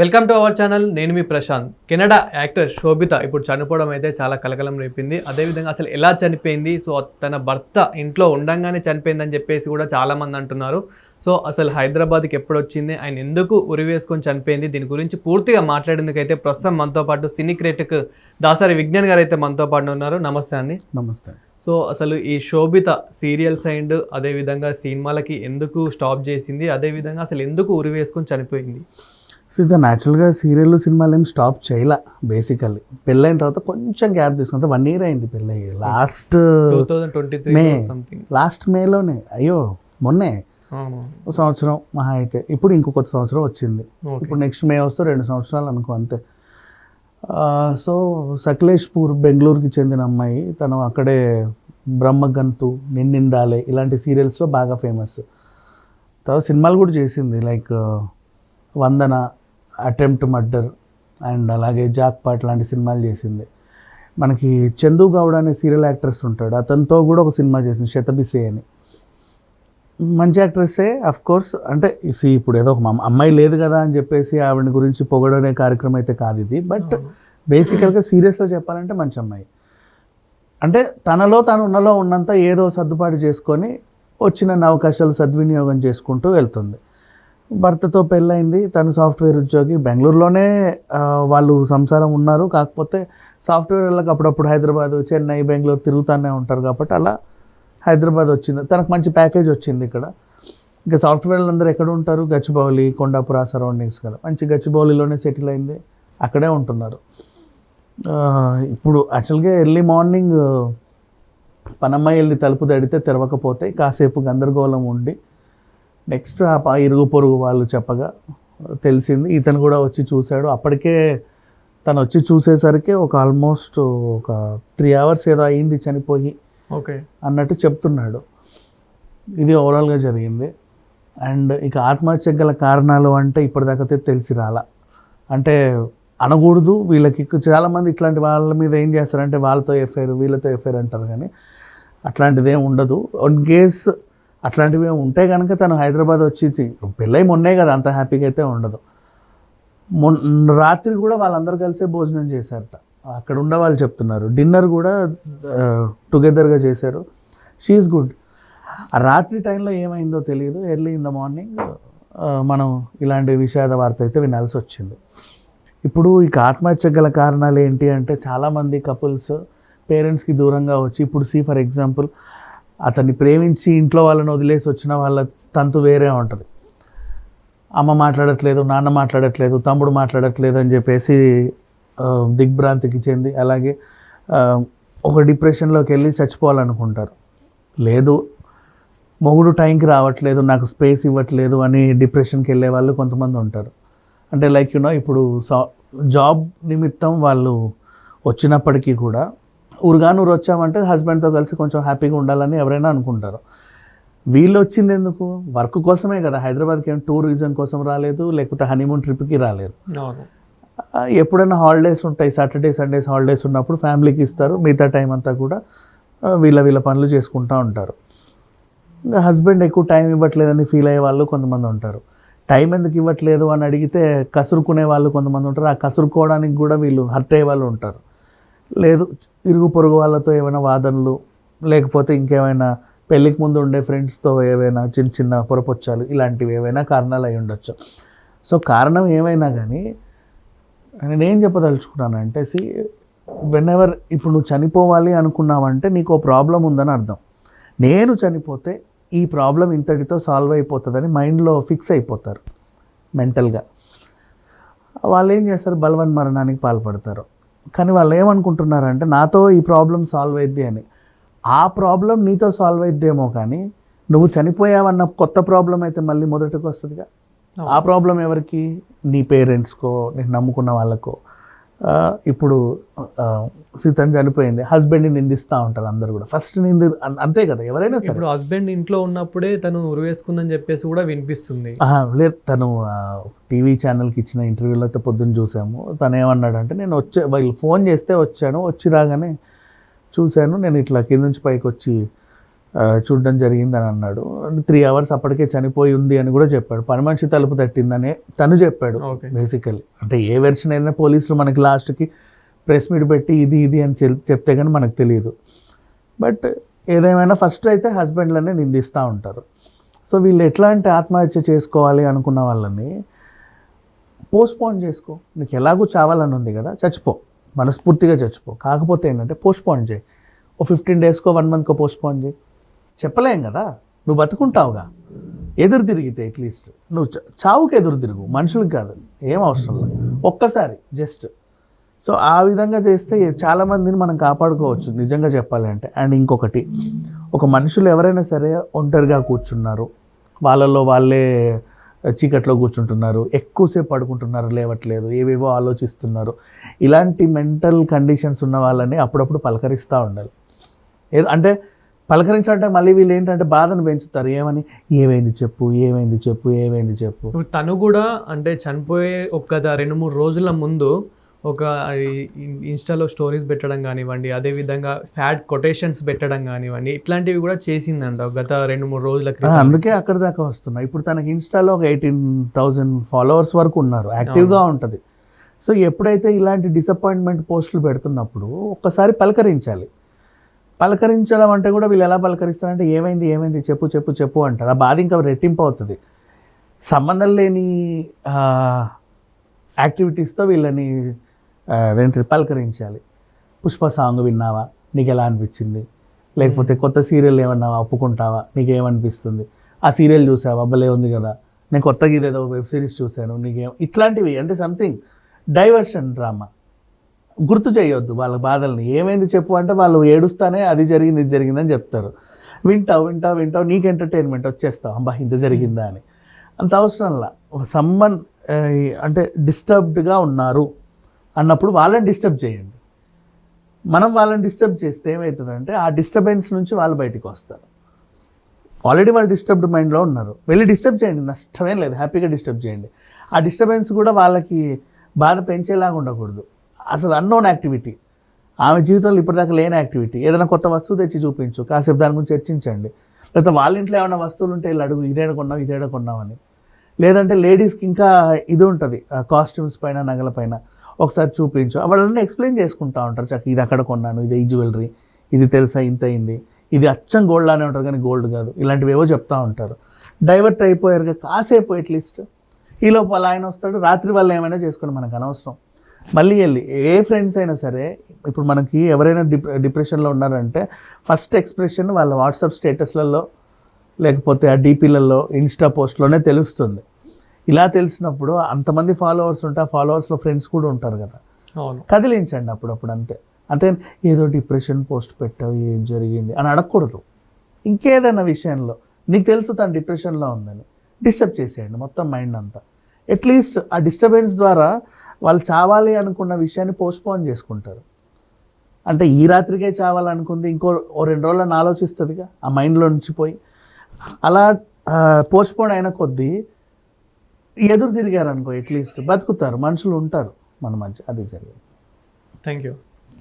Welcome to our channel నేను మీ Prashanth. Canada actor Sobhita ఇప్పుడు చనిపోవడం అయితే చాలా కలకలం రేపింది. అదేవిధంగా అసలు ఎలా చనిపోయింది? సో తన భర్త ఇంట్లో ఉండంగానే చనిపోయిందని చెప్పేసి కూడా చాలా మంది అంటున్నారు. సో అసలు హైదరాబాద్కి ఎప్పుడు వచ్చింది? ఆయన ఎందుకు ఉరివేసుకొని చనిపోయింది? దీని గురించి పూర్తిగా మాట్లాడేందుకు అయితే ప్రస్తుతం మనతో పాటు సినీ క్రిటిక్ దాసరి విజ్ఞాన్ గారు అయితే మనతో పాటు ఉన్నారు. నమస్తే అండి. నమస్తే. సో అసలు ఈ శోభిత సీరియల్స్ అండ్ అదేవిధంగా సినిమాలకి ఎందుకు స్టాప్ చేసింది? అదేవిధంగా అసలు ఎందుకు ఉరివేసుకొని చనిపోయింది? సో ఇది న్యాచురల్గా సీరియల్ సినిమాలు ఏం స్టాప్ చేయలే బేసికల్లీ పెళ్ళైన తర్వాత కొంచెం గ్యాప్ తీసుకుంటే వన్ ఇయర్ అయింది పెళ్ళి లాస్ట్ ట్వంటీ మే లాస్ట్ మేలోనే అయ్యో మొన్నే. సంవత్సరం మహా అయితే. ఇప్పుడు ఇంకో కొత్త సంవత్సరం వచ్చింది. ఇప్పుడు నెక్స్ట్ మే వస్తే రెండు సంవత్సరాలు అనుకో అంతే. సో సకలేష్పూర్ బెంగళూరుకి చెందిన అమ్మాయి తను అక్కడే బ్రహ్మగంతు నిన్నిందాలే ఇలాంటి సీరియల్స్లో బాగా ఫేమస్ తర్వాత సినిమాలు కూడా చేసింది like Vandana attempt murder and అలాగే జాక్ పాట్ లాంటి సినిమాలు చేసింది. మనకి చందు గౌడ్ అనే సీరియల్ యాక్ట్రెస్ ఉంటాడు. అతనితో కూడా ఒక సినిమా చేసింది శతబిసే అని. మంచి యాక్ట్రెస్సే అఫ్ కోర్స్ అంటే see, ఇప్పుడు ఏదో ఒక మా అమ్మాయి లేదు కదా అని చెప్పేసి ఆవిడ గురించి పొగడనే కార్యక్రమం అయితే కాదు ఇది. బట్ బేసికల్గా సీరియస్గా చెప్పాలంటే మంచి అమ్మాయి. అంటే తనలో తను ఉన్నలో ఉన్నంత ఏదో సర్దుబాటు చేసుకొని వచ్చిన అవకాశాలు సద్వినియోగం చేసుకుంటూ వెళ్తుంది. భర్తతో పెళ్ళైంది తను సాఫ్ట్వేర్ ఉద్యోగి. బెంగళూరులోనే వాళ్ళు సంసారం ఉన్నారు. కాకపోతే సాఫ్ట్వేర్ వాళ్ళకి అప్పుడప్పుడు హైదరాబాద్ చెన్నై బెంగళూరు తిరుగుతూనే ఉంటారు కాబట్టి అలా హైదరాబాద్ వచ్చింది. తనకు మంచి ప్యాకేజ్ వచ్చింది ఇక్కడ. ఇంకా సాఫ్ట్వేర్లు అందరూ ఎక్కడ ఉంటారు? గచ్చిబౌలి కొండాపుర సరౌండింగ్స్ కదా. మంచి గచ్చిబౌలిలోనే సెటిల్ అయింది. అక్కడే ఉంటున్నారు. ఇప్పుడు యాక్చువల్గా ఎర్లీ మార్నింగ్ పనమ్మాయి వెళ్ళి తలుపు తడితే తెరవకపోతే కాసేపు గందరగోళం ఉండి నెక్స్ట్ ఆ ఇరుగు పొరుగు వాళ్ళు చెప్పగా తెలిసింది. ఇతను కూడా వచ్చి చూశాడు. అప్పటికే తను వచ్చి చూసేసరికి ఒక ఆల్మోస్ట్ ఒక త్రీ అవర్స్ ఏదో అయింది చనిపోయి ఓకే. అన్నట్టు చెప్తున్నాడు. ఇది ఓవరాల్గా జరిగింది. అండ్ ఇక ఆత్మహత్యకు గల కారణాలు అంటే ఇప్పటిదాకా తెలిసి రాలా. అంటే అనకూడదు వీళ్ళకి చాలామంది ఇట్లాంటి వాళ్ళ మీద ఏం చేస్తారంటే వాళ్ళతో ఎఫ్ఐఆర్ వీళ్ళతో ఎఫ్ఐఆర్ అంటారు కానీ అట్లాంటిది ఉండదు. వన్ కేస్ అట్లాంటివి ఉంటే కనుక తను హైదరాబాద్ వచ్చి పెళ్ళై మొన్నే కదా అంత హ్యాపీగా అయితే ఉండదు. మొన్ రాత్రి కూడా వాళ్ళందరూ కలిసే భోజనం చేశారట. అక్కడ ఉన్న వాళ్ళు చెప్తున్నారు. డిన్నర్ కూడా టుగెదర్గా చేశారు. షీఈస్ గుడ్ ఆ రాత్రి టైంలో ఏమైందో తెలియదు. ఎర్లీ ఇన్ ద మార్నింగ్ మనం ఇలాంటి విషాద వార్త అయితే వినాల్సి వచ్చింది. ఇప్పుడు ఇక ఆత్మహత్య గల కారణాలు ఏంటి అంటే చాలామంది కపుల్స్ పేరెంట్స్కి దూరంగా వచ్చి ఇప్పుడు సీ ఫర్ ఎగ్జాంపుల్ అతన్ని ప్రేమించి ఇంట్లో వాళ్ళని వదిలేసి వచ్చిన వాళ్ళ తంతు వేరే ఉంటుంది. అమ్మ మాట్లాడట్లేదు నాన్న మాట్లాడట్లేదు తమ్ముడు మాట్లాడట్లేదు అని చెప్పేసి దిగ్భ్రాంతికి చెంది అలాగే ఒక డిప్రెషన్లోకి వెళ్ళి చచ్చిపోవాలనుకుంటారు. లేదు మొగుడు టైంకి రావట్లేదు నాకు స్పేస్ ఇవ్వట్లేదు అని డిప్రెషన్కి వెళ్ళే వాళ్ళు కొంతమంది ఉంటారు. అంటే లైక్ యూనో ఇప్పుడు సా- జాబ్ నిమిత్తం వాళ్ళు వచ్చినప్పటికీ కూడా ఊరుగానూరు వచ్చామంటే హస్బెండ్తో కలిసి కొంచెం హ్యాపీగా ఉండాలని ఎవరైనా అనుకుంటారు. వీళ్ళు వచ్చింది ఎందుకు వర్క్ కోసమే కదా. హైదరాబాద్కి ఏం టూరిజం కోసం రాలేదు లేకపోతే హనీమూన్ ట్రిప్కి రాలేదు. ఎప్పుడైనా హాలిడేస్ ఉంటాయి. సాటర్డే సండేస్ హాలిడేస్ ఉన్నప్పుడు ఫ్యామిలీకి ఇస్తారు. మిగతా టైం అంతా కూడా వీళ్ళ వీళ్ళ పనులు చేసుకుంటూ ఉంటారు. ఇంకా హస్బెండ్ ఎక్కువ టైం ఇవ్వట్లేదని ఫీల్ అయ్యే వాళ్ళు కొంతమంది ఉంటారు. టైం ఎందుకు ఇవ్వట్లేదు అని అడిగితే కసురుకునే వాళ్ళు కొంతమంది ఉంటారు. ఆ కసురుకోవడానికి కూడా వీళ్ళు హర్ట్ అయ్యే వాళ్ళు ఉంటారు. లేదు ఇరుగు పొరుగు వాళ్ళతో ఏమైనా వాదనలు లేకపోతే ఇంకేమైనా పెళ్ళికి ముందు ఉండే ఫ్రెండ్స్తో ఏవైనా చిన్న చిన్న పొరపొచ్చాలు ఇలాంటివి ఏవైనా కారణాలు అయి ఉండొచ్చు. సో కారణం ఏమైనా కానీ నేనేం చెప్పదలుచుకున్నానంటే సి వెన్ ఎవర్ ఇప్పుడు నువ్వు చనిపోవాలి అనుకున్నావంటే నీకు ఓ ప్రాబ్లం ఉందని అర్థం. నేను చనిపోతే ఈ ప్రాబ్లం ఇంతటితో సాల్వ్ అయిపోతుందని మైండ్లో ఫిక్స్ అయిపోతారు మెంటల్గా. వాళ్ళు ఏం చేస్తారు? బలవన్ మరణానికి పాల్పడతారు. కానీ వాళ్ళు ఏమనుకుంటున్నారంటే నాతో ఈ ప్రాబ్లం సాల్వ్ అయింది అని. ఆ ప్రాబ్లం నీతో సాల్వ్ అయిద్దేమో కానీ నువ్వు చనిపోయావన్న కొత్త ప్రాబ్లం అయితే మళ్ళీ మొదటికి వస్తుందిగా ఆ ప్రాబ్లం ఎవరికి? నీ పేరెంట్స్కో నీకు నమ్ముకున్న వాళ్ళకో. ఇప్పుడు ఆ, సీతన్ చనిపోయింది. హస్బెండ్ని నిందిస్తూ ఉంటారు అందరు కూడా. ఫస్ట్ నింది అంతే కదా ఎవరైనా సరే. ఇప్పుడు హస్బెండ్ ఇంట్లో ఉన్నప్పుడే తను ఉరివేసుకుందని చెప్పేసి కూడా వినిపిస్తుంది. లేదు తను టీవీ ఛానల్కి ఇచ్చిన ఇంటర్వ్యూలో అయితే పొద్దున్న చూసాము. తను ఏమన్నాడంటే నేను వచ్చే వీళ్ళు ఫోన్ చేస్తే వచ్చాను వచ్చి రాగానే చూశాను. నేను ఇట్లా కింద నుంచి పైకి వచ్చి చూడడం జరిగింది అని అన్నాడు. త్రీ అవర్స్ అప్పటికే చనిపోయి ఉంది అని కూడా చెప్పాడు. పని మనిషి తలుపు తట్టిందని తను చెప్పాడు ఓకే. బేసికలీ అంటే ఏ వెర్షన్ అయినా పోలీసులు మనకి లాస్ట్కి ప్రెస్ మీట్ పెట్టి ఇది ఇది అని చెప్తే కానీ మనకు తెలియదు బట్ ఏదేమైనా ఫస్ట్ అయితే హస్బెండ్లనే నిందిస్తూ ఉంటారు. సో వీళ్ళు ఎట్లాంటి ఆత్మహత్య చేసుకోవాలి అనుకున్న వాళ్ళని పోస్ట్పోన్ చేసుకో. నీకు ఎలాగూ చావాలని ఉంది కదా చచ్చిపో. మనస్ఫూర్తిగా చచ్చిపో. కాకపోతే ఏంటంటే పోస్ట్పోన్ చేయి. ఓ ఫిఫ్టీన్ డేస్కో వన్ మంత్కో పోస్ట్పోన్ చేయి. చెప్పలేం కదా. నువ్వు బతుకుంటావుగా. ఎదురు తిరిగితే అట్లీస్ట్ నువ్వు చావుకి ఎదురు తిరుగు. మనుషులకు కాదు. ఏం అవసరం లేదు. ఒక్కసారి జస్ట్ సో ఆ విధంగా చేస్తే చాలామందిని మనం కాపాడుకోవచ్చు. నిజంగా చెప్పాలి అంటే. అండ్ ఇంకొకటి ఒక మనుషులు ఎవరైనా సరే ఒంటరిగా కూర్చున్నారు. వాళ్ళల్లో వాళ్ళే చీకట్లో కూర్చుంటున్నారు. ఎక్కువసేపు పడుకుంటున్నారు లేవట్లేదు ఏవేవో ఆలోచిస్తున్నారు. ఇలాంటి మెంటల్ కండిషన్స్ ఉన్న వాళ్ళని అప్పుడప్పుడు పలకరిస్తూ ఉండాలి. ఏదో అంటే పలకరించాలంటే మళ్ళీ వీళ్ళు ఏంటంటే బాధను పెంచుతారు. ఏమని? ఏమైంది చెప్పు ఏమైంది చెప్పు ఏమైంది చెప్పు. తను కూడా అంటే చనిపోయే ఒక రెండు మూడు రోజుల ముందు ఒక ఇన్స్టాలో స్టోరీస్ పెట్టడం కానివ్వండి అదే విధంగా సాడ్ కొటేషన్స్ పెట్టడం కానివ్వండి ఇట్లాంటివి కూడా చేసిందంట గత రెండు మూడు రోజుల క్రితం. అందుకే అక్కడ దాకా వస్తున్నా ఇప్పుడు తనకి ఇన్స్టాలో ఒక ఎయిటీన్ థౌజండ్ ఫాలోవర్స్ వరకు ఉన్నారు యాక్టివ్గా ఉంటుంది. సో ఎప్పుడైతే ఇలాంటి డిసప్పాయింట్మెంట్ పోస్టులు పెడుతున్నప్పుడు ఒక్కసారి పలకరించాలి. పలకరించడం అంటే కూడా వీళ్ళు ఎలా పలకరిస్తారంటే ఏమైంది ఏమైంది? చెప్పు చెప్పు చెప్పు అంటారు. ఆ బాధ ఇంకా రెట్టింపు అవుతుంది. సంబంధం లేని యాక్టివిటీస్తో వీళ్ళని అదేంటి పలకరించాలి. పుష్ప సాంగ్ విన్నావా? నీకు ఎలా అనిపించింది? లేకపోతే కొత్త సీరియల్ ఏమన్నా ఒప్పుకుంటావా? నీకేమనిపిస్తుంది? ఆ సీరియల్ చూసావా? భలే ఉంది కదా. నేను కొత్తగా ఇదేదో వెబ్ సిరీస్ చూశాను. నీకేం ఇట్లాంటివి. అంటే సంథింగ్. Diversion drama. గుర్తు చేయొద్దు వాళ్ళ బాధల్ని. ఏమైంది చెప్పు అంటే వాళ్ళు ఏడుస్తానే అది జరిగింది ఇది జరిగిందని చెప్తారు. వింటావు వింటావు వింటావు నీకు ఎంటర్టైన్మెంట్ వచ్చేస్తావు. అబ్బా ఇంత జరిగిందా అని. అంత అవసరంలా సమ్మన్ అంటే డిస్టర్బ్డ్గా ఉన్నారు అన్నప్పుడు వాళ్ళని డిస్టర్బ్ చేయండి. మనం వాళ్ళని డిస్టర్బ్ చేస్తే ఏమవుతుందంటే ఆ డిస్టర్బెన్స్ నుంచి వాళ్ళు బయటికి వస్తారు. ఆల్రెడీ వాళ్ళు డిస్టర్బ్డ్ మైండ్లో ఉన్నారు. వెళ్ళి డిస్టర్బ్ చేయండి. నష్టమేం లేదు. హ్యాపీగా డిస్టర్బ్ చేయండి. ఆ డిస్టర్బెన్స్ కూడా వాళ్ళకి బాధ పెంచేలాగా ఉండకూడదు. అసలు అన్నోన్ యాక్టివిటీ ఆమె జీవితంలో ఇప్పటిదాకా లేని యాక్టివిటీ ఏదైనా కొత్త వస్తువు తెచ్చి చూపించు. కాసేపు దాని గురించి చర్చించండి. లేకపోతే వాళ్ళ ఇంట్లో ఏమైనా వస్తువులు ఉంటే వీళ్ళు అడుగు ఇదేడ కొన్నావు ఇదేడ కొన్నామని లేదంటే లేడీస్కి ఇంకా ఇది ఉంటుంది కాస్ట్యూమ్స్ పైన నగల పైన. ఒకసారి చూపించు. వాళ్ళన్నీ ఎక్స్ప్లెయిన్ చేసుకుంటా ఉంటారు. చక్క ఇది అక్కడ కొన్నాను ఇది ఈ జ్యువెలరీ ఇది తెలుసా ఇంత అయింది. ఇది అచ్చం గోల్డ్ లానే ఉంటుంది కానీ గోల్డ్ కాదు. ఇలాంటివి ఏవో చెప్తూ ఉంటారు. డైవర్ట్ అయిపోయారు కాసేపు అట్లీస్ట్ ఈ లోపల ఆయన వస్తాడు. రాత్రి వల్ల ఏమైనా చేసుకుని మనకు అనవసరం. మళ్ళీ వెళ్ళి ఏ ఫ్రెండ్స్ అయినా సరే ఇప్పుడు మనకి ఎవరైనా డిప్ డిప్రెషన్లో ఉన్నారంటే ఫస్ట్ ఎక్స్ప్రెషన్ వాళ్ళ వాట్సాప్ స్టేటస్లలో లేకపోతే ఆ డీపీలలో ఇన్స్టా పోస్ట్లోనే తెలుస్తుంది. ఇలా తెలిసినప్పుడు అంతమంది ఫాలోవర్స్ ఉంటే ఆ ఫాలోవర్స్లో ఫ్రెండ్స్ కూడా ఉంటారు కదా. కదిలించండి అప్పుడప్పుడు అంతే. అంతే ఏదో డిప్రెషన్ పోస్ట్ పెట్టావు ఏం జరిగింది అని అడగకూడదు. ఇంకేదైనా విషయంలో నీకు తెలుసు తను డిప్రెషన్లో ఉందని డిస్టర్బ్ చేసేయండి మొత్తం మైండ్ అంతా. అట్లీస్ట్ ఆ డిస్టర్బెన్స్ ద్వారా వాళ్ళు చావాలి అనుకున్న విషయాన్ని పోస్ట్పోన్ చేసుకుంటారు. అంటే ఈ రాత్రికే చావాలనుకుంది ఇంకో ఓ రెండు రోజులను ఆలోచిస్తుందిగా ఆ మైండ్లో నుంచి పోయి అలా పోస్ట్పోన్ అయిన కొద్దీ ఎదురు తిరిగారు అనుకో అట్లీస్ట్ బతుకుతారు మనుషులు ఉంటారు మన మధ్య అది జరిగింది. Thank you